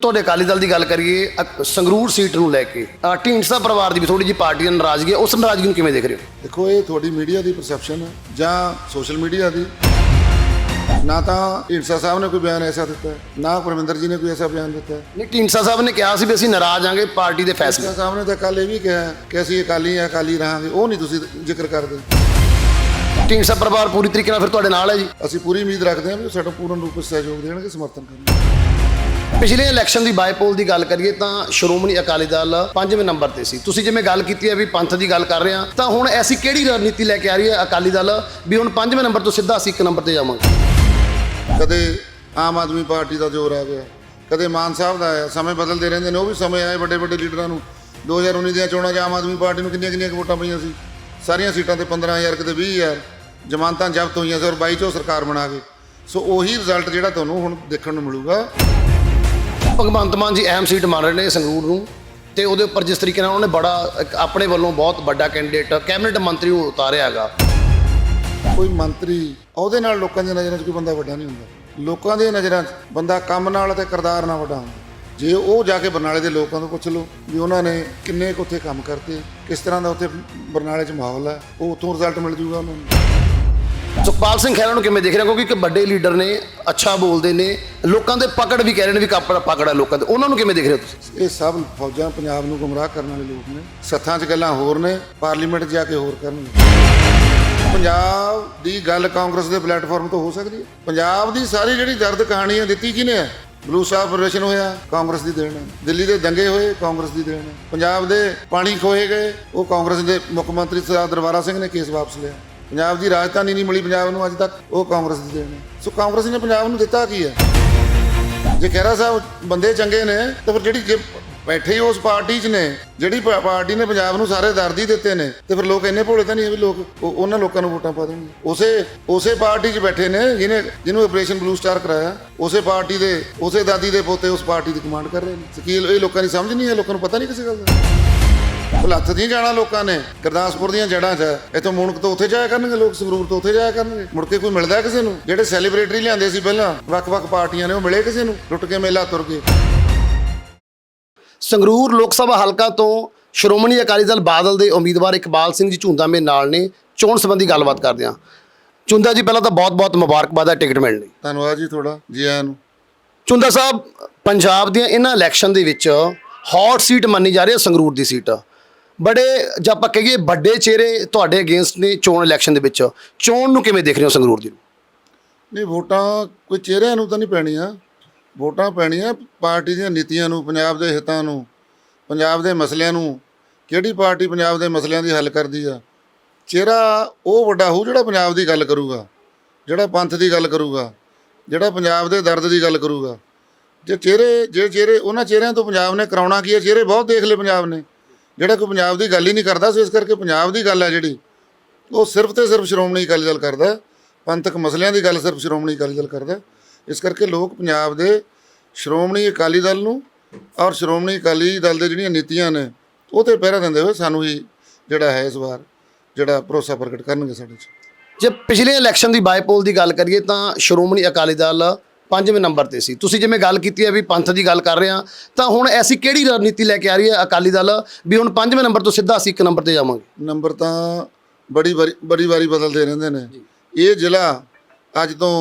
ਤੁਹਾਡੇ ਅਕਾਲੀ ਦਲ ਦੀ ਗੱਲ ਕਰੀਏ ਅ- ਸੰਗਰੂਰ ਸੀਟ ਨੂੰ ਲੈ ਕੇ ਅ, ਢੀਂਡਸਾ ਪਰਿਵਾਰ ਦੀ ਵੀ ਥੋੜੀ ਜਿਹੀ ਪਾਰਟੀ ਨਾਲ ਨਾਰਾਜ਼ਗੀ ਹੈ ਉਸ ਨਾਰਾਜ਼ਗੀ ਨੂੰ ਕਿਵੇਂ ਦੇਖ ਰਹੇ ਹੋ? ਦੇਖੋ ਇਹ ਤੁਹਾਡੀ ਮੀਡੀਆ ਦੀ ਪਰਸੈਪਸ਼ਨ ਹੈ ਜਾਂ ਸੋਸ਼ਲ ਮੀਡੀਆ ਦੀ। ਨਾ ਤਾਂ ਢੀਂਡਸਾ ਸਾਹਿਬ ਨੇ ਕੋਈ ਬਿਆਨ ਐਸਾ ਦਿੱਤਾ ਹੈ, ਨਾ ਪਰਮਿੰਦਰ ਜੀ ਨੇ ਕੋਈ ਐਸਾ ਬਿਆਨ ਦਿੱਤਾ ਹੈ। ਨਹੀਂ ਢੀਂਡਸਾ ਸਾਹਿਬ ਨੇ ਕਿਹਾ ਸੀ ਵੀ ਅਸੀਂ ਨਾਰਾਜ਼ ਆਂਗੇ ਪਾਰਟੀ ਦੇ ਫੈਸਲੇ ਢੀਂਡਸਾ ਸਾਹਿਬ ਨੇ ਤਾਂ ਕੱਲ ਇਹ ਵੀ ਕਿਹਾ ਕਿ ਅਸੀਂ ਅਕਾਲੀ ਆ ਅਕਾਲੀ ਰਹਾਂਗੇ ਉਹ ਨਹੀਂ ਤੁਸੀਂ ਜ਼ਿਕਰ ਕਰਦੇ। ਢੀਂਡਸਾ ਪਰਿਵਾਰ ਪੂਰੀ ਤਰੀਕੇ ਨਾਲ ਫਿਰ ਤੁਹਾਡੇ ਨਾਲ ਹੈ ਜੀ? ਅਸੀਂ ਪੂਰੀ ਉਮੀਦ ਰੱਖਦੇ ਹਾਂ ਵੀ ਉਹ ਸਾਡਾ ਪੂਰਨ ਰੂਪ ਵਿੱਚ ਸਹਿਯੋਗ ਦੇਣਗੇ ਸਮਰਥਨ ਕਰਨਗੇ। ਪਿਛਲੇ ਇਲੈਕਸ਼ਨ ਦੀ ਬਾਈਪੋਲ ਦੀ ਗੱਲ ਕਰੀਏ ਤਾਂ ਸ਼੍ਰੋਮਣੀ ਅਕਾਲੀ ਦਲ ਪੰਜਵੇਂ ਨੰਬਰ ਤੇ ਸੀ। ਤੁਸੀਂ ਜਿਵੇਂ ਗੱਲ ਕੀਤੀ ਹੈ ਵੀ ਪੰਥ ਦੀ ਗੱਲ ਕਰ ਰਹੇ ਆ ਤਾਂ ਹੁਣ ਐਸੀ ਕਿਹੜੀ ਰਣਨੀਤੀ ਲੈ ਕੇ ਆ ਰਹੀ ਹੈ ਅਕਾਲੀ ਦਲ ਵੀ ਹੁਣ ਪੰਜਵੇਂ ਨੰਬਰ ਤੋਂ ਸਿੱਧਾ ਅਸੀਂ ਇੱਕ ਨੰਬਰ ਤੇ ਜਾਵਾਂਗੇ? ਕਦੇ ਆਮ ਆਦਮੀ ਪਾਰਟੀ ਦਾ ਜ਼ੋਰ ਆ ਗਿਆ, ਕਦੇ ਮਾਨ ਸਾਹਿਬ ਦਾ ਆਇਆ, ਸਮੇਂ ਬਦਲਦੇ ਰਹਿੰਦੇ ਨੇ, ਉਹ ਵੀ ਸਮੇਂ ਆਏ ਵੱਡੇ ਵੱਡੇ ਲੀਡਰਾਂ ਨੂੰ। 2019 ਦੀਆਂ ਚੋਣਾਂ 'ਚ ਆਮ ਆਦਮੀ ਪਾਰਟੀ ਨੂੰ ਕਿੰਨੀਆਂ ਕਿੰਨੀਆਂ ਕੁ ਵੋਟਾਂ ਪਈਆਂ ਸੀ? ਸਾਰੀਆਂ ਸੀਟਾਂ ਤੇ 15000 ਕਿਤੇ 20000 ਜ਼ਮਾਨਤਾਂ ਜ਼ਬਤ ਹੋਈਆਂ ਸੀ ਔਰ 22 ਚੋਂ ਸਰਕਾਰ ਬਣਾ ਕੇ ਸੋ ਉਹੀ ਰਿਜ਼ਲਟ ਜਿਹੜਾ ਤੁਹਾਨੂੰ ਹੁਣ ਦੇਖਣ ਨੂੰ ਮਿਲੂਗਾ। ਭਗਵੰਤ ਮਾਨ ਜੀ ਅਹਿਮ ਸੀਟ ਮੰਨ ਰਹੇ ਨੇ ਸੰਗਰੂਰ ਨੂੰ। ਤੇ ਉਹਦੇ ਉੱਪਰ ਜਿਸ ਤਰੀਕੇ ਨਾਲ ਉਹਨੇ ਬੜਾ, ਇੱਕ ਆਪਣੇ ਵੱਲੋਂ ਬਹੁਤ ਵੱਡਾ ਕੈਂਡੀਡੇਟ ਕੈਬਨਿਟ ਮੰਤਰੀ ਉਹ ਉਤਾਰਿਆ ਹੈਗਾ। ਕੋਈ ਮੰਤਰੀ ਉਹਦੇ ਨਾਲ ਲੋਕਾਂ ਦੀਆਂ ਨਜ਼ਰਾਂ 'ਚ ਕੋਈ ਬੰਦਾ ਵੱਡਾ ਨਹੀਂ ਹੁੰਦਾ। ਲੋਕਾਂ ਦੀਆਂ ਨਜ਼ਰਾਂ 'ਚ ਬੰਦਾ ਕੰਮ ਨਾਲ ਅਤੇ ਕਰਦਾਰ ਨਾਲ ਵੱਡਾ ਹੁੰਦਾ। ਜੇ ਉਹ ਜਾ ਕੇ ਬਰਨਾਲੇ ਦੇ ਲੋਕਾਂ ਤੋਂ ਪੁੱਛ ਲਓ ਵੀ ਉਹਨਾਂ ਨੇ ਕਿੰਨੇ ਕੁ ਉੱਥੇ ਕੰਮ ਕਰਤੇ, ਕਿਸ ਤਰ੍ਹਾਂ ਦਾ ਉੱਥੇ ਬਰਨਾਲੇ 'ਚ ਮਾਹੌਲ ਹੈ, ਉਹ ਉੱਥੋਂ ਰਿਜ਼ਲਟ ਮਿਲ ਜੂਗਾ ਉਹਨਾਂ ਨੂੰ। ਸੁਖਪਾਲ ਸਿੰਘ ਖਹਿਰਾ ਨੂੰ ਕਿਵੇਂ ਦੇਖ ਰਹੇ ਹੋ? ਕਿਉਂਕਿ ਇੱਕ ਵੱਡੇ ਲੀਡਰ ਨੇ, ਅੱਛਾ ਬੋਲਦੇ ਨੇ, ਲੋਕਾਂ ਦੇ ਪਕੜ ਵੀ ਕਹਿ ਰਹੇ ਨੇ ਵੀ ਕਾਪੜਾ ਪਕੜ ਹੈ ਲੋਕਾਂ ਦੇ। ਉਹਨਾਂ ਨੂੰ ਕਿਵੇਂ ਦੇਖ ਰਹੇ ਹੋ ਤੁਸੀਂ? ਇਹ ਸਭ ਫੌਜਾਂ ਪੰਜਾਬ ਨੂੰ ਗੁੰਮਰਾਹ ਕਰਨ ਵਾਲੇ ਲੋਕ ਨੇ। ਸੱਥਾਂ 'ਚ ਗੱਲਾਂ ਹੋਰ ਨੇ, ਪਾਰਲੀਮੈਂਟ ਜਾ ਕੇ ਹੋਰ ਕਰਨਗੇ। ਪੰਜਾਬ ਦੀ ਗੱਲ ਕਾਂਗਰਸ ਦੇ ਪਲੇਟਫਾਰਮ ਤੋਂ ਹੋ ਸਕਦੀ ਹੈ। ਪੰਜਾਬ ਦੀ ਸਾਰੀ ਜਿਹੜੀ ਦਰਦ ਕਹਾਣੀ ਹੈ ਦਿੱਤੀ ਕਿਹਨੇ ਹੈ ਬਲੂ ਸਾਹਿਬ ਪ੍ਰਦਰਸ਼ਨ ਹੋਇਆ, ਕਾਂਗਰਸ ਦੀ ਦੇਣ। ਹੈ ਦਿੱਲੀ ਦੇ ਦੰਗੇ ਹੋਏ, ਕਾਂਗਰਸ ਦੀ ਦੇਣ। ਹੈ ਪੰਜਾਬ ਦੇ ਪਾਣੀ ਖੋਏ ਗਏ, ਉਹ ਕਾਂਗਰਸ ਦੇ ਮੁੱਖ ਮੰਤਰੀ ਸਰਦਾਰ ਦਰਬਾਰਾ ਸਿੰਘ ਨੇ ਕੇਸ ਵਾਪਸ ਲਿਆ। ਪੰਜਾਬ ਦੀ ਰਾਜਧਾਨੀ ਨਹੀਂ ਮਿਲੀ ਪੰਜਾਬ ਨੂੰ ਅੱਜ ਤੱਕ, ਉਹ ਕਾਂਗਰਸ ਦੀ ਦੇਣ ਹੈ। ਸੋ ਕਾਂਗਰਸ ਨੇ ਪੰਜਾਬ ਨੂੰ ਦਿੱਤਾ ਕੀ ਹੈ? ਜੇ ਖਹਿਰਾ ਸਾਹਿਬ ਬੰਦੇ ਚੰਗੇ ਨੇ, ਤਾਂ ਫਿਰ ਜਿਹੜੀ ਜੇ ਬੈਠੇ ਹੀ ਉਸ ਪਾਰਟੀ 'ਚ ਨੇ, ਜਿਹੜੀ ਪਾਰਟੀ ਨੇ ਪੰਜਾਬ ਨੂੰ ਸਾਰੇ ਦਰਦ ਹੀ ਦਿੱਤੇ ਨੇ, ਤੇ ਫਿਰ ਲੋਕ ਇੰਨੇ ਭੋਲੇ ਤਾਂ ਨਹੀਂ ਵੀ ਲੋਕ ਉਹਨਾਂ ਲੋਕਾਂ ਨੂੰ ਵੋਟਾਂ ਪਾ ਦੇਣਗੇ ਉਸੇ ਉਸੇ ਪਾਰਟੀ 'ਚ ਬੈਠੇ ਨੇ, ਜਿਹਨੇ, ਜਿਹਨੂੰ ਆਪਰੇਸ਼ਨ ਬਲੂ ਸਟਾਰ ਕਰਾਇਆ, ਉਸੇ ਪਾਰਟੀ ਦੇ, ਉਸੇ ਦਾਦੀ ਦੇ ਪੋਤੇ ਉਸ ਪਾਰਟੀ ਦੀ ਕਮਾਂਡ ਕਰ ਰਹੇ ਨੇ। ਸਕੀਲ ਇਹ ਲੋਕਾਂ ਦੀ ਸਮਝ ਨਹੀਂ ਹੈ, ਲੋਕਾਂ ਨੂੰ ਪਤਾ ਨਹੀਂ ਕਿਸੇ ਗੱਲ ਦਾ। ਭੁਲੱਥ ਨਹੀਂ ਜਾਣਾ ਲੋਕਾਂ ਨੇ ਗੁਰਦਾਸਪੁਰ ਦੀਆਂ ਜੜ੍ਹਾਂ 'ਚ। ਇੱਥੋਂ ਮੁਣਕ ਤੋਂ ਉੱਥੇ ਜਾਇਆ ਕਰਨਗੇ ਲੋਕ ਸੰਗਰੂਰ ਤੋਂ ਉੱਥੇ ਜਾਇਆ ਕਰਨਗੇ। ਮੁੜ ਕੇ ਕੋਈ ਮਿਲਦਾ ਕਿਸੇ ਨੂੰ? ਜਿਹੜੇ ਸੈਲੀਬ੍ਰਿਟੀ ਲਿਆਂਦੇ ਸੀ ਪਹਿਲਾਂ ਵੱਖ-ਵੱਖ ਪਾਰਟੀਆਂ ਨੇ ਉਹ ਮਿਲੇ ਕਿਸੇ ਨੂੰ? ਲੁੱਟ ਕੇ ਮੇਲਾ ਤੁਰ ਗਏ। ਸੰਗਰੂਰ ਲੋਕ ਸਭਾ ਹਲਕਾ ਤੋਂ ਸ਼੍ਰੋਮਣੀ ਅਕਾਲੀ ਦਲ ਬਾਦਲ ਦੇ ਉਮੀਦਵਾਰ ਇਕਬਾਲ ਸਿੰਘ ਜੀ ਝੁੰਦਾ ਮੇਰੇ ਨਾਲ ਨੇ ਚੋਣ ਸੰਬੰਧੀ ਗੱਲਬਾਤ ਕਰਦੇ ਹਾਂ। ਝੁੰਦਾ ਜੀ ਪਹਿਲਾਂ ਤਾਂ ਬਹੁਤ-ਬਹੁਤ ਮੁਬਾਰਕਬਾਦ ਹੈ ਟਿਕਟ ਮਿਲਣ ਲਈ। ਧੰਨਵਾਦ ਜੀ ਤੁਹਾਡਾ ਜੀ ਆਇਆਂ ਨੂੰ। ਝੁੰਦਾ ਸਾਹਿਬ ਪੰਜਾਬ ਦੀਆਂ ਇਹਨਾਂ ਇਲੈਕਸ਼ਨ ਦੇ ਵਿੱਚ ਹੌਟ ਸੀਟ ਮੰਨੀ ਜਾ ਰਹੀ ਹੈ ਸੰਗਰੂਰ ਦੀ ਸੀਟ ਬੜੇ ਜੇ ਆਪਾਂ ਕਹੀਏ ਵੱਡੇ ਚਿਹਰੇ ਤੁਹਾਡੇ ਅਗੇਂਸਟ ਨੇ ਚੋਣ ਇਲੈਕਸ਼ਨ ਦੇ ਵਿੱਚ, ਚੋਣ ਨੂੰ ਕਿਵੇਂ ਦੇਖ ਰਹੇ ਹੋ ਸੰਗਰੂਰ ਦੀ? ਨਹੀਂ, ਵੋਟਾਂ ਕੋਈ ਚਿਹਰਿਆਂ ਨੂੰ ਤਾਂ ਨਹੀਂ ਪੈਣੀਆਂ। ਵੋਟਾਂ ਪੈਣੀਆਂ ਪਾਰਟੀ ਦੀਆਂ ਨੀਤੀਆਂ ਨੂੰ, ਪੰਜਾਬ ਦੇ ਹਿੱਤਾਂ ਨੂੰ, ਪੰਜਾਬ ਦੇ ਮਸਲਿਆਂ ਨੂੰ। ਕਿਹੜੀ ਪਾਰਟੀ ਪੰਜਾਬ ਦੇ ਮਸਲਿਆਂ ਦੀ ਹੱਲ ਕਰਦੀ ਆ? ਚਿਹਰਾ ਉਹ ਵੱਡਾ ਹੋਊ ਜਿਹੜਾ ਪੰਜਾਬ ਦੀ ਗੱਲ ਕਰੂਗਾ, ਜਿਹੜਾ ਪੰਥ ਦੀ ਗੱਲ ਕਰੂਗਾ, ਜਿਹੜਾ ਪੰਜਾਬ ਦੇ ਦਰਦ ਦੀ ਗੱਲ ਕਰੂਗਾ। ਜੇ ਚਿਹਰੇ ਜੇ ਚਿਹਰੇ ਉਹਨਾਂ ਚਿਹਰਿਆਂ ਤੋਂ ਪੰਜਾਬ ਨੇ ਕਰਾਉਣਾ ਕੀ ਹੈ? ਚਿਹਰੇ ਬਹੁਤ ਦੇਖ ਲਏ ਪੰਜਾਬ ਨੇ। ਜਿਹੜਾ ਕੋਈ ਪੰਜਾਬ ਦੀ ਗੱਲ ਹੀ ਨਹੀਂ ਕਰਦਾ ਸੋ, ਇਸ ਕਰਕੇ ਪੰਜਾਬ ਦੀ ਗੱਲ ਹੈ ਜਿਹੜੀ, ਉਹ ਸਿਰਫ ਤੇ ਸਿਰਫ ਸ਼੍ਰੋਮਣੀ ਅਕਾਲੀ ਦਲ ਕਰਦਾ ਪੰਥਕ ਮਸਲਿਆਂ ਦੀ ਗੱਲ ਸਿਰਫ ਸ਼੍ਰੋਮਣੀ ਅਕਾਲੀ ਦਲ ਕਰਦਾ ਇਸ ਕਰਕੇ ਲੋਕ ਪੰਜਾਬ ਦੇ ਸ਼੍ਰੋਮਣੀ ਅਕਾਲੀ ਦਲ ਨੂੰ ਔਰ ਸ਼੍ਰੋਮਣੀ ਅਕਾਲੀ ਦਲ ਦੇ ਜਿਹੜੀਆਂ ਨੀਤੀਆਂ ਨੇ, ਉਹ ਤੇ ਪਹਿਰਾ ਦਿੰਦੇ ਹੋਏ ਸਾਨੂੰ ਹੀ ਜਿਹੜਾ ਹੈ ਇਸ ਵਾਰ ਜਿਹੜਾ ਭਰੋਸਾ ਪ੍ਰਗਟ ਕਰਨਗੇ ਸਾਡੇ 'ਚ। ਜੇ ਪਿਛਲੇ ਇਲੈਕਸ਼ਨ ਦੀ ਬਾਈਪੋਲ ਦੀ ਗੱਲ ਕਰੀਏ ਤਾਂ ਸ਼੍ਰੋਮਣੀ ਅਕਾਲੀ ਦਲ ਪੰਜਵੇਂ ਨੰਬਰ ਤੇ ਸੀ। ਤੁਸੀਂ ਜਿਵੇਂ ਗੱਲ ਕੀਤੀ ਹੈ ਵੀ ਪੰਥ ਦੀ ਗੱਲ ਕਰ ਰਹੇ ਆ ਤਾਂ ਹੁਣ ਐਸੀ ਕਿਹੜੀ ਰਣਨੀਤੀ ਲੈ ਕੇ ਆ ਰਹੀ ਹੈ ਅਕਾਲੀ ਦਲ ਵੀ ਹੁਣ ਪੰਜਵੇਂ ਨੰਬਰ ਤੋਂ ਸਿੱਧਾ ਅਸੀਂ ਇੱਕ ਨੰਬਰ ਤੇ ਜਾਵਾਂਗੇ? ਨੰਬਰ ਤਾਂ ਬੜੀ ਵਾਰੀ ਬੜੀ ਵਾਰੀ ਬਦਲਦੇ ਰਹਿੰਦੇ ਨੇ। ਇਹ ਜ਼ਿਲ੍ਹਾ ਅੱਜ ਤੋਂ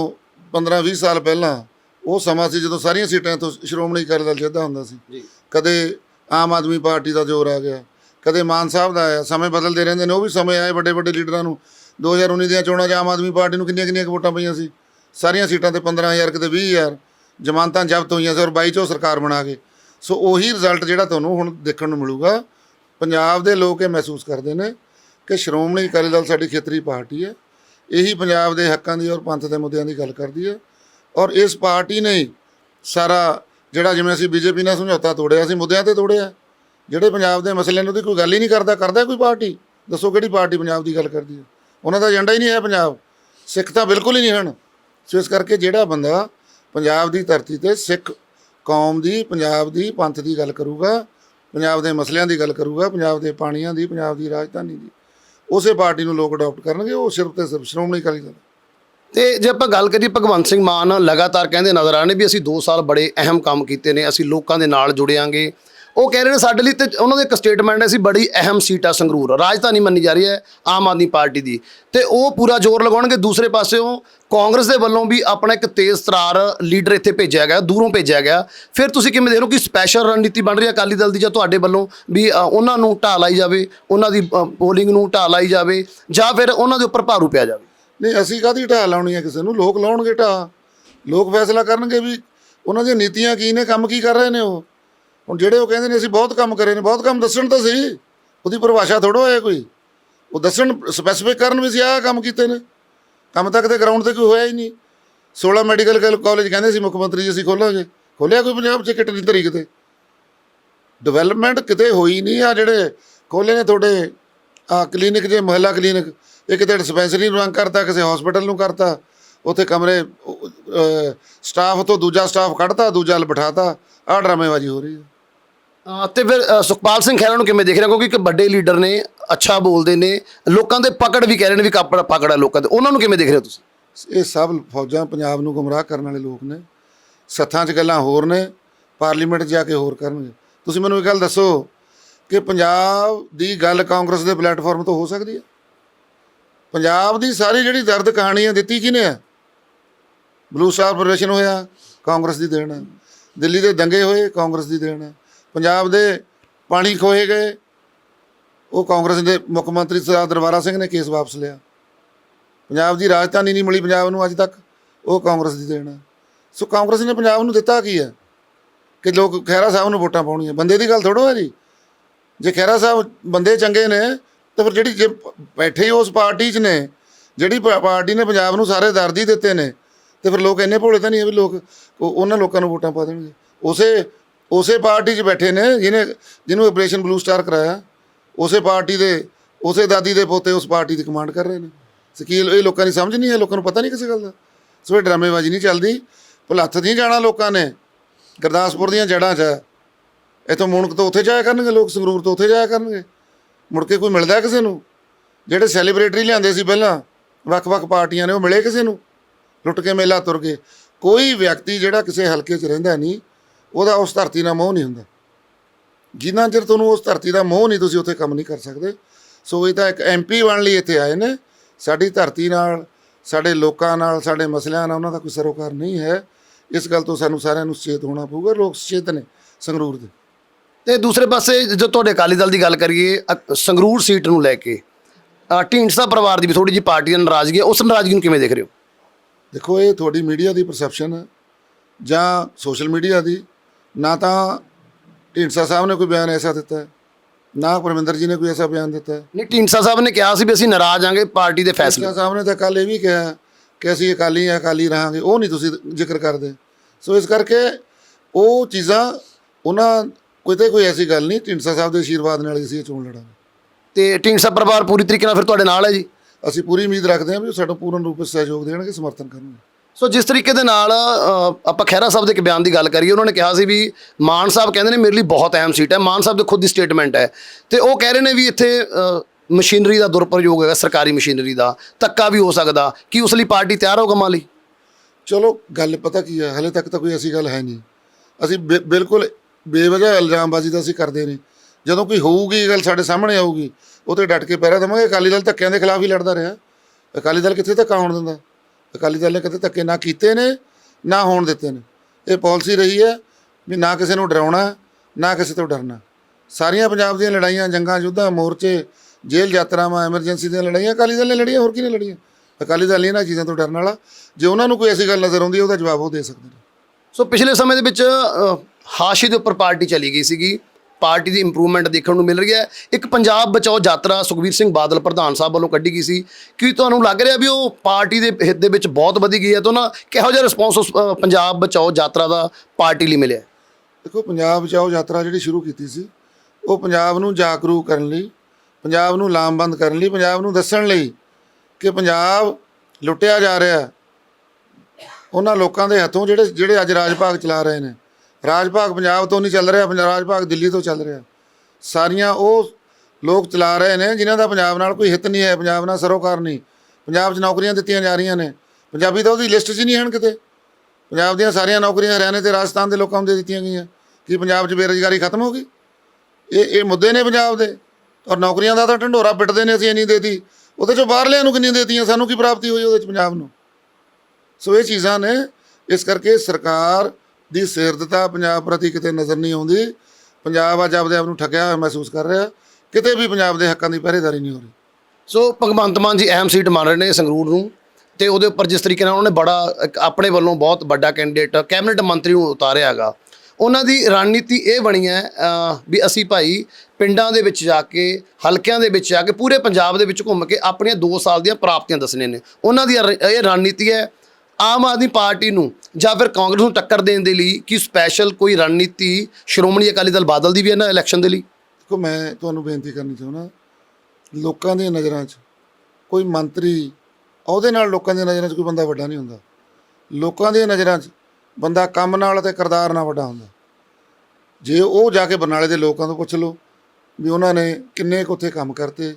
15-20 ਸਾਲ ਪਹਿਲਾਂ ਉਹ ਸਮਾਂ ਸੀ ਜਦੋਂ ਸਾਰੀਆਂ ਸੀਟਾਂ ਤੋਂ ਸ਼੍ਰੋਮਣੀ ਅਕਾਲੀ ਦਲ ਜਿੱਤਦਾ ਹੁੰਦਾ ਸੀ। ਕਦੇ ਆਮ ਆਦਮੀ ਪਾਰਟੀ ਦਾ ਜ਼ੋਰ ਆ ਗਿਆ ਕਦੇ ਮਾਨ ਸਾਹਿਬ ਦਾ ਆਇਆ ਸਮੇਂ ਬਦਲਦੇ ਰਹਿੰਦੇ ਨੇ ਉਹ ਵੀ ਸਮੇਂ ਆਏ ਵੱਡੇ ਵੱਡੇ ਲੀਡਰਾਂ ਨੂੰ। 2019 ਦੀਆਂ ਚੋਣਾਂ 'ਚ ਆਮ ਆਦਮੀ ਪਾਰਟੀ ਨੂੰ ਕਿੰਨੀਆਂ ਕਿੰਨੀਆਂ ਵੋਟਾਂ ਪਈਆਂ ਸੀ। ਸਾਰੀਆਂ ਸੀਟਾਂ ਤੇ 15000 ਕਿਤੇ 20000 ਜ਼ਮਾਨਤਾਂ ਜ਼ਬਤ ਹੋਈਆਂ ਸੀ ਔਰ 22 ਚੋਂ ਸਰਕਾਰ ਬਣਾ ਕੇ। ਸੋ ਉਹੀ ਰਿਜ਼ਲਟ ਜਿਹੜਾ ਤੁਹਾਨੂੰ ਹੁਣ ਦੇਖਣ ਨੂੰ ਮਿਲੂਗਾ, ਪੰਜਾਬ ਦੇ ਲੋਕ ਇਹ ਮਹਿਸੂਸ ਕਰਦੇ ਨੇ ਕਿ ਸ਼੍ਰੋਮਣੀ ਅਕਾਲੀ ਦਲ ਸਾਡੀ ਖੇਤਰੀ ਪਾਰਟੀ ਹੈ। ਇਹੀ ਪੰਜਾਬ ਦੇ ਹੱਕਾਂ ਦੀ ਔਰ ਪੰਥ ਦੇ ਮੁੱਦਿਆਂ ਦੀ ਗੱਲ ਕਰਦੀ ਹੈ। ਔਰ ਇਸ ਪਾਰਟੀ ਨੇ ਸਾਰਾ ਜਿਹੜਾ ਜਿਵੇਂ ਅਸੀਂ ਬੀਜੇਪੀ ਨਾਲ ਸਮਝੌਤਾ ਤੋੜਿਆ ਸੀ ਮੁੱਦਿਆਂ ਤੇ ਤੋੜਿਆ। ਜਿਹੜੇ ਪੰਜਾਬ ਦੇ ਮਸਲੇ ਨੂੰ ਉਹਦੀ ਕੋਈ ਗੱਲ ਹੀ ਨਹੀਂ ਕਰਦਾ ਕਰਦਾ ਕੋਈ ਪਾਰਟੀ? ਦੱਸੋ ਕਿਹੜੀ ਪਾਰਟੀ ਪੰਜਾਬ ਦੀ ਗੱਲ ਕਰਦੀ ਹੈ? ਉਹਨਾਂ ਦਾ ਏਜੰਡਾ ਹੀ ਨਹੀਂ ਹੈ ਪੰਜਾਬ। ਸਿੱਖ ਤਾਂ ਬਿਲਕੁਲ ਹੀ ਨਹੀਂ ਹਨ। ਸੋ ਇਸ ਕਰਕੇ ਜਿਹੜਾ ਬੰਦਾ ਪੰਜਾਬ ਦੀ ਧਰਤੀ ਤੇ ਸਿੱਖ ਕੌਮ ਦੀ, ਪੰਜਾਬ ਦੀ ਪੰਥ ਦੀ ਗੱਲ ਕਰੂਗਾ, ਪੰਜਾਬ ਦੇ ਮਸਲਿਆਂ ਦੀ ਗੱਲ ਕਰੂਗਾ, ਪੰਜਾਬ ਦੇ ਪਾਣੀਆਂ ਦੀ, ਪੰਜਾਬ ਦੀ ਰਾਜਧਾਨੀ ਦੀ, ਉਸੇ ਪਾਰਟੀ ਨੂੰ ਲੋਕ ਅਡਾਪਟ ਕਰਨਗੇ, ਉਹ ਸਿਰਫ ਤੇ ਸਿਰਫ ਸ਼੍ਰੋਮਣੀ ਅਕਾਲੀ ਦਲ ਤੇ ਜੇ ਆਪਾਂ ਗੱਲ ਕਰੀਏ ਭਗਵੰਤ ਸਿੰਘ ਮਾਨ ਲਗਾਤਾਰ ਕਹਿੰਦੇ ਨਜ਼ਰ ਆ ਰਹੇ ਨੇ ਵੀ ਅਸੀਂ 2 ਸਾਲ ਬੜੇ ਅਹਿਮ ਕੰਮ ਕੀਤੇ ਨੇ, ਅਸੀਂ ਲੋਕਾਂ ਦੇ ਨਾਲ ਜੁੜਿਆਂਗੇ ਉਹ ਕਹਿ ਰਹੇ ਨੇ ਸਾਡੇ ਲਈ ਤੇ ਉਹਨਾਂ ਦੇ ਇੱਕ ਸਟੇਟਮੈਂਟ ਹੈ ਸੀ ਬੜੀ ਅਹਿਮ ਸੀਟ ਆ ਸੰਗਰੂਰ। ਰਾਜਧਾਨੀ ਮੰਨੀ ਜਾ ਰਹੀ ਹੈ, ਆਮ ਆਦਮੀ ਪਾਰਟੀ ਦੀ। ਤੇ ਉਹ ਪੂਰਾ ਜ਼ੋਰ ਲਗਾਉਣਗੇ, ਦੂਸਰੇ ਪਾਸਿਓਂ ਕਾਂਗਰਸ ਦੇ ਵੱਲੋਂ ਵੀ ਆਪਣਾ ਇੱਕ ਤੇਜ਼ ਤਰਾਰ ਲੀਡਰ ਇੱਥੇ ਭੇਜਿਆ ਗਿਆ, ਦੂਰੋਂ ਭੇਜਿਆ ਗਿਆ। ਫਿਰ ਤੁਸੀਂ ਕਿਵੇਂ ਦੇਖ ਰਹੇ ਹੋ ਕਿ ਸਪੈਸ਼ਲ ਰਣਨੀਤੀ ਬਣ ਰਹੀ ਹੈ ਅਕਾਲੀ ਦਲ ਦੀ ਜਾਂ ਤੁਹਾਡੇ ਵੱਲੋਂ ਵੀ ਉਹਨਾਂ ਨੂੰ ਢਾਹ ਲਾਈ ਜਾਵੇ, ਉਹਨਾਂ ਦੀ ਪੋਲਿੰਗ ਨੂੰ ਢਾਹ ਲਾਈ ਜਾਵੇ, ਜਾਂ ਫਿਰ ਉਹਨਾਂ ਦੇ ਉੱਪਰ ਭਾਰੂ ਪਿਆ ਜਾਵੇ? ਨਹੀਂ, ਅਸੀਂ ਕਾਹਦੀ ਢਾਹ ਲਾਉਣੀ ਹੈ ਕਿਸੇ ਨੂੰ? ਲੋਕ ਲਾਉਣਗੇ ਢਾਹ। ਲੋਕ ਫੈਸਲਾ ਕਰਨਗੇ ਵੀ ਉਹਨਾਂ ਦੀਆਂ ਨੀਤੀਆਂ ਕੀ ਨੇ, ਕੰਮ ਕੀ ਕਰ ਰਹੇ ਨੇ ਉਹ? ਹੁਣ ਜਿਹੜੇ ਉਹ ਕਹਿੰਦੇ ਨੇ ਅਸੀਂ ਬਹੁਤ ਕੰਮ ਕਰੇ ਨੇ, ਬਹੁਤ ਕੰਮ ਦੱਸਣ ਤਾਂ ਸਹੀ, ਉਹਦੀ ਪਰਿਭਾਸ਼ਾ ਥੋੜੋ ਹੈ ਕੋਈ। ਉਹ ਦੱਸਣ ਸਪੈਸੀਫਿਕ ਕਰਨ ਵੀ ਸੀ, ਆਹ ਕੰਮ ਕੀਤੇ ਨੇ। ਕੰਮ ਤੱਕ ਤੇ ਗਰਾਊਂਡ ਤੇ ਕੋਈ ਹੋਇਆ ਹੀ ਨਹੀਂ। 16 ਮੈਡੀਕਲ ਕਾਲਜ ਕਹਿੰਦੇ ਸੀ, ਮੁੱਖ ਮੰਤਰੀ ਜੀ ਅਸੀਂ ਖੋਲਾਂਗੇ। ਖੋਲਿਆ ਕੋਈ ਪੰਜਾਬ 'ਚ ਕਿਤੇ ਨਹੀਂ ਧਰੀ ਕਿਤੇ ਡਿਵੈਲਪਮੈਂਟ ਕਿਤੇ ਹੋਈ ਨਹੀਂ ਆ ਜਿਹੜੇ ਖੋਲੇ ਨੇ ਤੁਹਾਡੇ ਆ ਕਲੀਨਿਕ ਜੇ, ਮਹੱਲਾ ਕਲੀਨਿਕ ਇਹ ਕਿਤੇ ਡਿਸਪੈਂਸਰੀ ਨੂੰ ਰੰਗ ਕਰਤਾ, ਕਿਸੇ ਹਸਪੀਟਲ ਨੂੰ ਕਰਤਾ, ਉੱਥੇ ਕਮਰੇ ਸਟਾਫ ਤੋਂ ਦੂਜਾ ਸਟਾਫ ਕੱਢਤਾ, ਦੂਜਾ ਬਿਠਾਤਾ, ਆਹ ਡਰਾਮੇਬਾਜ਼ੀ ਹੋ ਰਹੀ ਹੈ। ਤੇ ਫਿਰ ਅ, ਸੁਖਪਾਲ ਸਿੰਘ ਖਹਿਰਾ ਨੂੰ ਕਿਵੇਂ ਦੇਖ ਰਹੇ ਹੋ? ਕਿਉਂਕਿ ਇੱਕ ਵੱਡੇ ਲੀਡਰ ਨੇ ਅੱਛਾ ਬੋਲਦੇ ਨੇ ਲੋਕਾਂ ਦੇ ਪਕੜ ਵੀ ਕਹਿ ਰਹੇ ਨੇ ਵੀ ਕਾਪੜ ਪਕੜ ਹੈ ਲੋਕਾਂ ਦੇ। ਉਹਨਾਂ ਨੂੰ ਕਿਵੇਂ ਦੇਖ ਰਹੇ ਹੋ ਤੁਸੀਂ? ਇਹ ਸਭ ਫੌਜਾਂ ਪੰਜਾਬ ਨੂੰ ਗੁੰਮਰਾਹ ਕਰਨ ਵਾਲੇ ਲੋਕ ਨੇ। ਸੱਥਾਂ 'ਚ ਗੱਲਾਂ ਹੋਰ ਨੇ ਪਾਰਲੀਮੈਂਟ 'ਚ ਜਾ ਕੇ ਹੋਰ ਕਰਨਗੇ। ਤੁਸੀਂ ਮੈਨੂੰ ਇਹ ਗੱਲ ਦੱਸੋ ਕਿ ਪੰਜਾਬ ਦੀ ਗੱਲ ਕਾਂਗਰਸ ਦੇ ਪਲੇਟਫਾਰਮ ਤੋਂ ਹੋ ਸਕਦੀ ਹੈ? ਪੰਜਾਬ ਦੀ ਸਾਰੀ ਜਿਹੜੀ ਦਰਦ ਕਹਾਣੀਆਂ ਦਿੱਤੀ ਕਿਹਨੇ ਹੈ ਬਲੂ ਸਟਾਰ ਪ੍ਰਦਰਸ਼ਨ ਹੋਇਆ ਕਾਂਗਰਸ ਦੀ ਦੇਣ ਹੈ। ਦਿੱਲੀ ਦੇ ਦੰਗੇ ਹੋਏ ਕਾਂਗਰਸ ਦੀ ਦੇਣ ਹੈ। ਪੰਜਾਬ ਦੇ ਪਾਣੀ ਖੋਏ ਗਏ। ਉਹ ਕਾਂਗਰਸ ਦੇ ਮੁੱਖ ਮੰਤਰੀ ਸਰਦਾਰ ਦਰਬਾਰਾ ਸਿੰਘ ਨੇ ਕੇਸ ਵਾਪਸ ਲਿਆ। ਪੰਜਾਬ ਦੀ ਰਾਜਧਾਨੀ ਨਹੀਂ ਮਿਲੀ ਪੰਜਾਬ ਨੂੰ ਅੱਜ ਤੱਕ, ਉਹ ਕਾਂਗਰਸ ਦੀ ਦੇਣ ਹੈ ਸੋ ਕਾਂਗਰਸ ਨੇ ਪੰਜਾਬ ਨੂੰ ਦਿੱਤਾ ਕੀ ਹੈ ਕਿ ਲੋਕ ਖਹਿਰਾ ਸਾਹਿਬ ਨੂੰ ਵੋਟਾਂ ਪਾਉਣੀਆਂ। ਬੰਦੇ ਦੀ ਗੱਲ ਥੋੜੋ ਹੈ ਜੀ। ਜੇ ਖਹਿਰਾ ਸਾਹਿਬ ਬੰਦੇ ਚੰਗੇ ਨੇ, ਤਾਂ ਫਿਰ ਜਿਹੜੀ ਜੇ ਬੈਠੇ ਹੀ ਉਸ ਪਾਰਟੀ 'ਚ ਨੇ, ਜਿਹੜੀ ਪਾ- ਪਾਰਟੀ ਨੇ ਪੰਜਾਬ ਨੂੰ ਸਾਰੇ ਦਰਦ ਹੀ ਦਿੱਤੇ ਨੇ, ਤੇ ਫਿਰ ਲੋਕ ਇੰਨੇ ਭੋਲੇ ਤਾਂ ਨਹੀਂ ਹੈ ਵੀ ਲੋਕ, ਉਹ- ਉਹਨਾਂ ਲੋਕਾਂ ਨੂੰ ਵੋਟਾਂ ਪਾ ਦੇਣਗੇ। ਉਸੇ ਉਸੇ ਪਾਰਟੀ 'ਚ ਬੈਠੇ ਨੇ, ਜਿਹਨੇ ਜਿਹਨੂੰ ਆਪਰੇਸ਼ਨ ਬਲੂ ਸਟਾਰ ਕਰਾਇਆ। ਉਸੇ ਪਾਰਟੀ ਦੇ ਉਸੇ ਦਾਦੀ ਦੇ ਪੋਤੇ ਉਸ ਪਾਰਟੀ ਦੀ ਕਮਾਂਡ ਕਰ ਰਹੇ ਨੇ। ਸਕੀਲ ਇਹ ਲੋਕਾਂ ਦੀ ਸਮਝ ਨਹੀਂ ਹੈ, ਲੋਕਾਂ ਨੂੰ ਪਤਾ ਨਹੀਂ ਕਿਸੇ ਗੱਲ ਦਾ। ਸੋ ਇਹ ਡਰਾਮੇਬਾਜ਼ੀ ਨਹੀਂ ਚੱਲਦੀ। ਭੁਲੱਥ ਨਹੀਂ ਜਾਣਾ ਲੋਕਾਂ ਨੇ। ਗੁਰਦਾਸਪੁਰ ਦੀਆਂ ਜੜ੍ਹਾਂ 'ਚ। ਹੈ। ਇੱਥੋਂ ਮੁਣਕ ਤੋਂ ਉੱਥੇ ਜਾਇਆ ਕਰਨਗੇ ਲੋਕ, ਸੰਗਰੂਰ ਤੋਂ ਉੱਥੇ ਜਾਇਆ ਕਰਨਗੇ। ਮੁੜ ਕੇ ਕੋਈ ਮਿਲਦਾ ਕਿਸੇ ਨੂੰ? ਜਿਹੜੇ ਸੈਲੀਬ੍ਰਿਟੀ ਲਿਆਂਦੇ ਸੀ ਪਹਿਲਾਂ, ਵੱਖ-ਵੱਖ ਪਾਰਟੀਆਂ ਨੇ, ਉਹ ਮਿਲੇ ਕਿਸੇ ਨੂੰ? ਲੁੱਟ ਕੇ ਮੇਲਾ ਤੁਰ ਗਏ। ਕੋਈ ਵਿਅਕਤੀ ਜਿਹੜਾ ਕਿਸੇ ਹਲਕੇ 'ਚ ਰਹਿੰਦਾ ਨਹੀਂ ਉਹਦਾ ਉਸ ਧਰਤੀ ਨਾਲ ਮੋਹ ਨਹੀਂ ਹੁੰਦਾ। ਜਿੰਨਾ ਚਿਰ ਤੁਹਾਨੂੰ ਉਸ ਧਰਤੀ ਦਾ ਮੋਹ ਨਹੀਂ ਤੁਸੀਂ ਉੱਥੇ ਕੰਮ ਨਹੀਂ ਕਰ ਸਕਦੇ। ਸੋ ਇਹ ਤਾਂ ਇੱਕ ਐਮਪੀ ਬਣ ਲਈ ਇੱਥੇ ਆਏ ਨੇ। ਸਾਡੀ ਧਰਤੀ ਨਾਲ ਸਾਡੇ ਲੋਕਾਂ ਨਾਲ ਸਾਡੇ ਮਸਲਿਆਂ ਨਾਲ ਉਹਨਾਂ ਦਾ ਕੋਈ ਸਰੋਕਾਰ ਨਹੀਂ ਹੈ। ਇਸ ਗੱਲ ਤੋਂ ਸਾਨੂੰ ਸਾਰਿਆਂ ਨੂੰ ਸੁਚੇਤ ਹੋਣਾ ਪਊਗਾ। ਲੋਕ ਸੁਚੇਤ ਨੇ ਸੰਗਰੂਰ ਦੇ। ਤੇ ਦੂਸਰੇ ਪਾਸੇ ਜੋ ਤੁਹਾਡੇ ਅਕਾਲੀ ਦਲ ਦੀ ਗੱਲ ਕਰੀਏ ਸੰਗਰੂਰ ਸੀਟ ਨੂੰ ਲੈ ਕੇ ਢੀਂਡਸਾ ਪਰਿਵਾਰ ਦੀ ਵੀ ਥੋੜੀ ਜਿਹੀ ਪਾਰਟੀ ਦੀ ਨਾਰਾਜ਼ਗੀ ਹੈ। ਉਸ ਨਾਰਾਜ਼ਗੀ ਨੂੰ ਕਿਵੇਂ ਦੇਖ ਰਹੇ ਹੋ? ਦੇਖੋ ਇਹ ਤੁਹਾਡੀ ਮੀਡੀਆ ਦੀ ਪਰਸੈਪਸ਼ਨ ਹੈ ਜਾਂ ਸੋਸ਼ਲ ਮੀਡੀਆ ਦੀ। ਨਾ ਤਾਂ ਢੀਂਡਸਾ ਸਾਹਿਬ ਨੇ ਕੋਈ ਬਿਆਨ ਐਸਾ ਦਿੱਤਾ ਹੈ ਨਾ ਪਰਮਿੰਦਰ ਜੀ ਨੇ ਕੋਈ ਐਸਾ ਬਿਆਨ ਦਿੱਤਾ ਹੈ। ਨਹੀਂ ਢੀਂਡਸਾ ਸਾਹਿਬ ਨੇ ਕਿਹਾ ਸੀ ਵੀ ਅਸੀਂ ਨਾਰਾਜ਼ ਆਂਗੇ ਪਾਰਟੀ ਦੇ ਫੈਸਲੇ ਢੀਂਡਸਾ ਸਾਹਿਬ ਨੇ ਤਾਂ ਕੱਲ ਇਹ ਵੀ ਕਿਹਾ ਕਿ ਅਸੀਂ ਅਕਾਲੀ ਆ ਅਕਾਲੀ ਰਹਾਂਗੇ ਉਹ ਨਹੀਂ ਤੁਸੀਂ ਜ਼ਿਕਰ ਕਰਦੇ। ਸੋ ਇਸ ਕਰਕੇ ਉਹ ਚੀਜ਼ਾਂ ਉਹਨਾਂ ਕੋਈ ਤੇ ਕੋਈ ਐਸੀ ਗੱਲ ਨਹੀਂ ਢੀਂਡਸਾ ਸਾਹਿਬ ਦੇ ਆਸ਼ੀਰਵਾਦ ਨਾਲ ਹੀ ਅਸੀਂ ਇਹ ਚੋਣ ਲੜਾਂਗੇ। ਤੇ ਢੀਂਡਸਾ ਪਰਿਵਾਰ ਪੂਰੀ ਤਰੀਕੇ ਨਾਲ ਫਿਰ ਤੁਹਾਡੇ ਨਾਲ ਹੈ ਜੀ? ਅਸੀਂ ਪੂਰੀ ਉਮੀਦ ਰੱਖਦੇ ਹਾਂ ਵੀ ਉਹ ਸਾਡਾ ਪੂਰਨ ਰੂਪ ਵਿੱਚ ਸਹਿਯੋਗ ਦੇਣਗੇ ਸਮਰਥਨ ਕਰਨਗੇ। ਸੋ ਜਿਸ ਤਰੀਕੇ ਦੇ ਨਾਲ ਅ, ਆਪਾਂ ਖਹਿਰਾ ਸਾਹਿਬ ਦੇ ਇੱਕ ਬਿਆਨ ਦੀ ਗੱਲ ਕਰੀਏ ਉਹਨਾਂ ਨੇ ਕਿਹਾ ਸੀ ਵੀ ਮਾਨ ਸਾਹਿਬ ਕਹਿੰਦੇ ਨੇ ਮੇਰੇ ਲਈ ਬਹੁਤ ਅਹਿਮ ਸੀਟ ਹੈ ਮਾਨ ਸਾਹਿਬ ਦੇ ਖੁਦ ਦੀ ਸਟੇਟਮੈਂਟ ਹੈ। ਤੇ ਉਹ ਕਹਿ ਰਹੇ ਨੇ ਵੀ ਇੱਥੇ ਅ, ਮਸ਼ੀਨਰੀ ਦਾ ਦੁਰਪ੍ਰਯੋਗ ਹੈਗਾ ਸਰਕਾਰੀ ਮਸ਼ੀਨਰੀ ਦਾ ਧੱਕਾ ਵੀ ਹੋ ਸਕਦਾ। ਕੀ ਉਸ ਲਈ ਪਾਰਟੀ ਤਿਆਰ ਹੋ ਕੰਮਾਂ ਲਈ? ਚਲੋ ਗੱਲ ਪਤਾ ਕੀ ਹੈ ਹਲੇ ਤੱਕ ਤਾਂ ਕੋਈ ਐਸੀ ਗੱਲ ਹੈ ਨਹੀਂ। ਅਸੀਂ ਬਿ- ਬਿਲਕੁਲ ਬੇਵਜ੍ਹਾ ਇਲਜ਼ਾਮਬਾਜ਼ੀ ਤਾਂ ਅਸੀਂ ਕਰਦੇ ਨਹੀਂ। ਜਦੋਂ ਕੋਈ ਹੋਊਗੀ ਇਹ ਗੱਲ ਸਾਡੇ ਸਾਹਮਣੇ ਆਊਗੀ ਉਹ ਤੇ ਡਟ ਕੇ ਪਹਿਰਾ ਦੇਵਾਂਗੇ ਅਕਾਲੀ ਦਲ ਧੱਕਿਆਂ ਦੇ ਖਿਲਾਫ ਹੀ ਲੜਦਾ ਰਿਹਾ। ਅਕਾਲੀ ਦਲ ਕਿੱਥੇ ਧੱਕਾ ਹੋਣ ਦਿੰਦਾ? ਅਕਾਲੀ ਦਲ ਨੇ ਕਦੇ ਧੱਕੇ ਨਾ ਕੀਤੇ ਨੇ, ਨਾ ਹੋਣ ਦਿੱਤੇ ਨੇ। ਇਹ ਪਾਲਿਸੀ ਰਹੀ ਹੈ ਵੀ ਨਾ ਕਿਸੇ ਨੂੰ ਡਰਾਉਣਾ, ਨਾ ਕਿਸੇ ਤੋਂ ਡਰਨਾ। ਸਾਰੀਆਂ ਪੰਜਾਬ ਦੀਆਂ ਲੜਾਈਆਂ, ਜੰਗਾਂ, ਯੁੱਧਾਂ, ਮੋਰਚੇ, ਜੇਲ੍ਹ ਯਾਤਰਾਵਾਂ, ਐਮਰਜੈਂਸੀ ਦੀਆਂ ਲੜਾਈਆਂ, ਅਕਾਲੀ ਦਲ ਨੇ ਲੜੀਆਂ, ਹੋਰ ਕਿਹਨੇ ਲੜੀਆਂ? ਅਕਾਲੀ ਦਲ ਇਹਨਾਂ ਚੀਜ਼ਾਂ ਤੋਂ ਡਰਨ ਵਾਲਾ। ਜੇ ਉਹਨਾਂ ਨੂੰ ਕੋਈ ਐਸੀ ਗੱਲ ਨਜ਼ਰ ਆਉਂਦੀ ਹੈ, ਉਹਦਾ ਜਵਾਬ ਉਹ ਦੇ ਸਕਦੇ ਨੇ। ਸੋ ਪਿਛਲੇ ਸਮੇਂ ਦੇ ਵਿੱਚ ਹਾਸ਼ੀ ਦੇ ਉੱਪਰ ਪਾਰਟੀ ਚਲੀ ਗਈ ਸੀਗੀ। ਪਾਰਟੀ ਦੀ ਇੰਪਰੂਵਮੈਂਟ ਦੇਖਣ ਨੂੰ ਮਿਲ ਰਹੀ ਹੈ। ਇੱਕ ਪੰਜਾਬ ਬਚਾਓ ਯਾਤਰਾ ਸੁਖਬੀਰ ਸਿੰਘ ਬਾਦਲ ਪ੍ਰਧਾਨ ਸਾਹਿਬ ਵੱਲੋਂ ਕੱਢੀ ਗਈ ਸੀ। ਕੀ ਤੁਹਾਨੂੰ ਲੱਗ ਰਿਹਾ ਵੀ ਉਹ ਪਾਰਟੀ ਦੇ ਹਿੱਤ ਦੇ ਵਿੱਚ ਬਹੁਤ ਵਧੀ ਗਈ ਹੈ ਤਾਂ ਉਹਨਾਂ ਕਿਹੋ ਜਿਹਾ ਰਿਸਪੌਂਸ ਉਸ ਪੰਜਾਬ ਬਚਾਓ ਯਾਤਰਾ ਦਾ ਪਾਰਟੀ ਲਈ ਮਿਲਿਆ? ਦੇਖੋ, ਪੰਜਾਬ ਬਚਾਓ ਯਾਤਰਾ ਜਿਹੜੀ ਸ਼ੁਰੂ ਕੀਤੀ ਸੀ, ਉਹ ਪੰਜਾਬ ਨੂੰ ਜਾਗਰੂਕ ਕਰਨ ਲਈ, ਪੰਜਾਬ ਨੂੰ ਲਾਮਬੰਦ ਕਰਨ ਲਈ, ਪੰਜਾਬ ਨੂੰ ਦੱਸਣ ਲਈ ਕਿ ਪੰਜਾਬ ਲੁੱਟਿਆ ਜਾ ਰਿਹਾ ਉਹਨਾਂ ਲੋਕਾਂ ਦੇ ਹੱਥੋਂ ਜਿਹੜੇ ਜਿਹੜੇ ਅੱਜ ਰਾਜ ਭਾਗ ਚਲਾ ਰਹੇ ਨੇ ਰਾਜ ਭਾਗ ਪੰਜਾਬ ਤੋਂ ਨਹੀਂ ਚੱਲ ਰਿਹਾ ਪੰਜਾਬ ਰਾਜ ਭਾਗ ਦਿੱਲੀ ਤੋਂ ਚੱਲ ਰਿਹਾ। ਸਾਰੀਆਂ ਉਹ ਲੋਕ ਚਲਾ ਰਹੇ ਨੇ ਜਿਨ੍ਹਾਂ ਦਾ ਪੰਜਾਬ ਨਾਲ ਕੋਈ ਹਿੱਤ ਨਹੀਂ ਹੈ, ਪੰਜਾਬ ਨਾਲ ਸਰੋਕਾਰ ਨਹੀਂ। ਪੰਜਾਬ 'ਚ ਨੌਕਰੀਆਂ ਦਿੱਤੀਆਂ ਜਾ ਰਹੀਆਂ ਨੇ। ਪੰਜਾਬੀ ਤਾਂ ਉਹਦੀ ਲਿਸਟ 'ਚ ਨਹੀਂ ਹਨ ਕਿਤੇ। ਪੰਜਾਬ ਦੀਆਂ ਸਾਰੀਆਂ ਨੌਕਰੀਆਂ ਹਰਿਆਣੇ ਤੇ ਰਾਜਸਥਾਨ ਦੇ ਲੋਕਾਂ ਨੂੰ ਦੇ ਦਿੱਤੀਆਂ ਗਈਆਂ। ਕੀ ਪੰਜਾਬ 'ਚ ਬੇਰੁਜ਼ਗਾਰੀ ਖਤਮ ਹੋ ਗਈ? ਇਹ ਇਹ ਮੁੱਦੇ ਨੇ ਪੰਜਾਬ ਦੇ। ਔਰ ਨੌਕਰੀਆਂ ਦਾ ਤਾਂ ਢੰਡੋਰਾ ਪਿੱਟਦੇ ਨੇ ਅਸੀਂ ਇੰਨੀ ਦੇਤੀ। ਉਹਦੇ ਚੋਂ ਬਾਹਰਲਿਆਂ ਨੂੰ ਕਿੰਨੀ ਦੇਤੀਆਂ? ਸਾਨੂੰ ਕੀ ਪ੍ਰਾਪਤੀ ਹੋਈ ਉਹਦੇ 'ਚ ਪੰਜਾਬ ਨੂੰ? ਸੋ ਇਹ ਚੀਜ਼ਾਂ ਨੇ। ਇਸ ਕਰਕੇ ਸਰਕਾਰ ਦੀ ਸਿਰਦਤਾ ਪੰਜਾਬ ਪ੍ਰਤੀ ਕਿਤੇ ਨਜ਼ਰ ਨਹੀਂ ਆਉਂਦੀ। ਪੰਜਾਬ ਅੱਜ ਆਪਦੇ ਆਪ ਨੂੰ ਠੱਗਿਆ ਹੋਇਆ ਮਹਿਸੂਸ ਕਰ ਰਿਹਾ। ਕਿਤੇ ਵੀ ਪੰਜਾਬ ਦੇ ਹੱਕਾਂ ਦੀ ਪਹਿਰੇਦਾਰੀ ਨਹੀਂ ਹੋ ਰਹੀ। ਸੋ ਭਗਵੰਤ ਮਾਨ ਜੀ ਅਹਿਮ ਸੀਟ ਮੰਨ ਰਹੇ ਨੇ ਸੰਗਰੂਰ ਨੂੰ ਤੇ ਉਹਦੇ ਉੱਪਰ ਜਿਸ ਤਰੀਕੇ ਨਾਲ ਉਹਨੇ ਬੜਾ ਇੱਕ ਆਪਣੇ ਵੱਲੋਂ ਬਹੁਤ ਵੱਡਾ ਕੈਂਡੀਡੇਟ ਕੈਬਨਿਟ ਮੰਤਰੀ ਨੂੰ ਉਤਾਰਿਆ ਹੈਗਾ। ਉਹਨਾਂ ਦੀ ਰਣਨੀਤੀ ਇਹ ਬਣੀ ਹੈ ਵੀ ਅਸੀਂ ਭਾਈ ਪਿੰਡਾਂ ਦੇ ਵਿੱਚ ਜਾ ਕੇ, ਹਲਕਿਆਂ ਦੇ ਵਿੱਚ ਜਾ ਕੇ, ਪੂਰੇ ਪੰਜਾਬ ਦੇ ਵਿੱਚ ਘੁੰਮ ਕੇ ਆਪਣੀਆਂ 2 ਸਾਲ ਦੀਆਂ ਪ੍ਰਾਪਤੀਆਂ ਦੱਸਣੀਆਂ ਨੇ। ਉਹਨਾਂ ਦੀ ਰ- ਇਹ ਰਣਨੀਤੀ ਹੈ ਆਮ ਆਦਮੀ ਪਾਰਟੀ ਨੂੰ ਜਾਂ ਫਿਰ ਕਾਂਗਰਸ ਨੂੰ ਟੱਕਰ ਦੇਣ ਦੇ ਲਈ ਕਿ ਸਪੈਸ਼ਲ ਕੋਈ ਰਣਨੀਤੀ ਸ਼੍ਰੋਮਣੀ ਅਕਾਲੀ ਦਲ ਬਾਦਲ ਦੀ ਵੀ ਹੈ ਨਾ ਇਲੈਕਸ਼ਨ ਦੇ ਲਈ? ਦੇਖੋ, ਮੈਂ ਤੁਹਾਨੂੰ ਬੇਨਤੀ ਕਰਨੀ ਚਾਹੁੰਦਾ, ਲੋਕਾਂ ਦੀਆਂ ਨਜ਼ਰਾਂ 'ਚ ਕੋਈ ਮੰਤਰੀ, ਉਹਦੇ ਨਾਲ ਲੋਕਾਂ ਦੀਆਂ ਨਜ਼ਰਾਂ 'ਚ ਕੋਈ ਬੰਦਾ ਵੱਡਾ ਨਹੀਂ ਹੁੰਦਾ। ਲੋਕਾਂ ਦੀਆਂ ਨਜ਼ਰਾਂ 'ਚ ਬੰਦਾ ਕੰਮ ਨਾਲ ਤੇ ਕਿਰਦਾਰ ਨਾਲ ਵੱਡਾ ਹੁੰਦਾ। ਜੇ ਉਹ ਜਾ ਕੇ ਬਰਨਾਲੇ ਦੇ ਲੋਕਾਂ ਤੋਂ ਪੁੱਛ ਲਓ ਵੀ ਉਹਨਾਂ ਨੇ ਕਿੰਨੇ ਕੁ ਉੱਥੇ ਕੰਮ ਕਰਤੇ,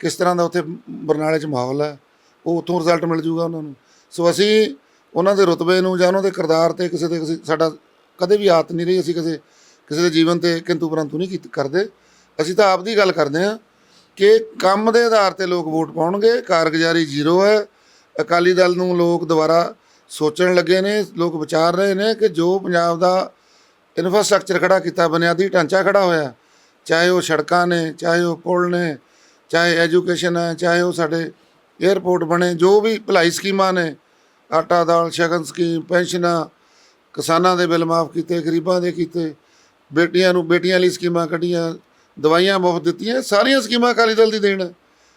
ਕਿਸ ਤਰ੍ਹਾਂ ਦਾ ਉੱਥੇ ਬਰਨਾਲੇ 'ਚ ਮਾਹੌਲ ਹੈ, ਉਹ ਉੱਥੋਂ ਰਿਜ਼ਲਟ ਮਿਲ ਜੂਗਾ ਉਹਨਾਂ ਨੂੰ। ਸੋ ਅਸੀਂ ਉਹਨਾਂ ਦੇ ਰੁਤਬੇ ਨੂੰ ਜਾਂ ਉਹਨਾਂ ਦੇ ਕਿਰਦਾਰ ਤੇ ਕਿਸੇ ਦੇ ਕਿਸੇ ਸਾਡਾ ਕਦੇ ਵੀ ਆਤ ਨਹੀਂ ਰਹੀ, ਅਸੀਂ ਕਿਸੇ ਕਿਸੇ ਦੇ ਜੀਵਨ ਤੇ ਕਿੰਤੂ ਪਰੰਤੂ ਨਹੀਂ ਕੀਤ- ਕਰਦੇ। ਅਸੀਂ ਤਾਂ ਆਪ ਦੀ ਗੱਲ ਕਰਦੇ ਹਾਂ ਕਿ ਕੰਮ ਦੇ ਆਧਾਰ ਤੇ ਲੋਕ ਵੋਟ ਪਾਉਣਗੇ, ਕਾਰਗੁਜ਼ਾਰੀ ਜ਼ੀਰੋ ਹੈ। ਅਕਾਲੀ ਦਲ ਨੂੰ ਲੋਕ ਦੁਬਾਰਾ ਸੋਚਣ ਲੱਗੇ ਨੇ, ਲੋਕ ਵਿਚਾਰ ਰਹੇ ਨੇ ਕਿ ਜੋ ਪੰਜਾਬ ਦਾ ਇਨਫਰਾਸਟ੍ਰਕਚਰ ਖੜਾ ਕੀਤਾ, ਬੁਨਿਆਦੀ ਢਾਂਚਾ ਖੜਾ ਹੋਇਆ, ਚਾਹੇ ਉਹ ਸੜਕਾਂ ਨੇ, ਚਾਹੇ ਉਹ ਪੁਲ ਨੇ, ਚਾਹੇ ਐਜੂਕੇਸ਼ਨ ਹੈ, ਚਾਹੇ ਉਹ ਸਾਡੇ 에ਅਰਪੋਰਟ ਬਣੇ, ਜੋ ਵੀ ਭਲਾਈ ਸਕੀਮਾਂ ਨੇ ਆਟਾ ਦਾਲ, ਸ਼ਗਨ ਸਕੀਮ, ਪੈਨਸ਼ਨਾਂ, ਕਿਸਾਨਾਂ ਦੇ ਬਿੱਲ ਮਾਫ ਕੀਤੇ, ਗਰੀਬਾਂ ਦੇ ਕੀਤੇ, ਬੇਟੀਆਂ ਨੂੰ, ਬੇਟੀਆਂ ਲਈ ਸਕੀਮਾਂ ਕੱਢੀਆਂ, ਦਵਾਈਆਂ ਮੁਫਤ ਦਿੱਤੀਆਂ ਸਾਰੀਆਂ ਸਕੀਮਾਂ ਅਕਾਲੀ ਦਲ ਦੀ ਦੇਣ ਹੈ।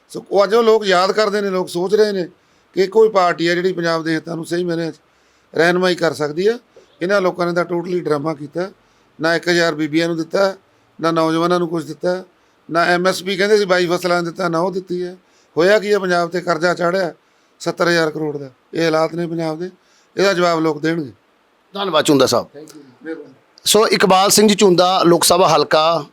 ਸੋ ਉਹ ਅੱਜ ਉਹ ਲੋਕ ਯਾਦ ਕਰਦੇ ਨੇ, ਲੋਕ ਸੋਚ ਰਹੇ ਨੇ ਕਿ ਕੋਈ ਪਾਰਟੀ ਹੈ ਜਿਹੜੀ ਪੰਜਾਬ ਦੇ ਹਿੱਤਾਂ ਨੂੰ ਸਹੀ ਮੈਨੇ ਰਹਿਨਮਾਈ ਕਰ ਸਕਦੀ ਹੈ। ਇਹਨਾਂ ਲੋਕਾਂ ਨੇ ਤਾਂ ਟੋਟਲੀ ਡਰਾਮਾ ਕੀਤਾ ਨਾ 1000 ਬੀਬੀਆਂ ਨੂੰ ਦਿੱਤਾ, ਨਾ ਨੌਜਵਾਨਾਂ ਨੂੰ ਕੁਝ ਦਿੱਤਾ, ਨਾ ਐਮਐਸਪੀ ਕਹਿੰਦੇ ਸੀ 22 ਫਸਲਾਂ ਦਿੱਤਾ, ਨਾ ਉਹ ਦਿੱਤੀ ਹੈ। ਹੋਇਆ ਕੀ ਹੈ? ਪੰਜਾਬ ਤੇ ਕਰਜ਼ਾ ਚਾੜਿਆ 70000 ਕਰੋੜ ਦਾ। ਇਹ ਹਾਲਾਤ ਨੇ ਪੰਜਾਬ ਦੇ। ਇਹਦਾ ਜਵਾਬ ਲੋਕ ਦੇਣਗੇ। ਧੰਨਵਾਦ ਚੁੰਦਾ ਸਾਹਿਬ। ਸੋ ਇਕਬਾਲ ਸਿੰਘ ਜੀ ਝੁੰਦਾ ਲੋਕ ਸਭਾ ਹਲਕਾ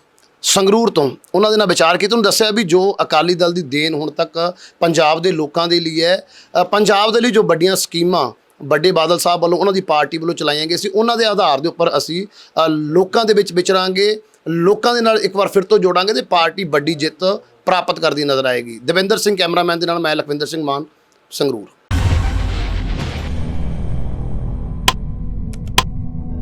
ਸੰਗਰੂਰ ਤੋਂ। ਉਹਨਾਂ ਦੇ ਨਾਲ ਵਿਚਾਰ ਕੀਤੇ। ਤੁਹਾਨੂੰ ਦੱਸਿਆ ਵੀ ਜੋ ਅਕਾਲੀ ਦਲ ਦੀ ਦੇਣ ਹੁਣ ਤੱਕ ਪੰਜਾਬ ਦੇ ਲੋਕਾਂ ਦੇ ਲਈ ਹੈ। ਪੰਜਾਬ ਦੇ ਲਈ ਜੋ ਵੱਡੀਆਂ ਸਕੀਮਾਂ ਵੱਡੇ ਬਾਦਲ ਸਾਹਿਬ ਵੱਲੋਂ ਉਹਨਾਂ ਦੀ ਪਾਰਟੀ ਵੱਲੋਂ ਚਲਾਈਆਂ ਗਈਆਂ ਸੀ, ਉਹਨਾਂ ਦੇ ਆਧਾਰ ਦੇ ਉੱਪਰ ਅਸੀਂ ਲੋਕਾਂ ਦੇ ਵਿੱਚ ਵਿਚਰਾਂਗੇ। ਲੋਕਾਂ ਦੇ ਨਾਲ ਇੱਕ ਵਾਰ ਫਿਰ ਤੋਂ ਜੋੜਾਂਗੇ ਤੇ ਪਾਰਟੀ ਵੱਡੀ ਜਿੱਤ ਪ੍ਰਾਪਤ ਕਰਦੀ ਨਜ਼ਰ ਆਏਗੀ। ਦਵਿੰਦਰ ਸਿੰਘ ਕੈਮਰਾਮੈਨ ਦੇ ਨਾਲ ਮੈਂ ਲਖਵਿੰਦਰ ਸਿੰਘ ਮਾਨ, ਸੰਗਰੂਰ।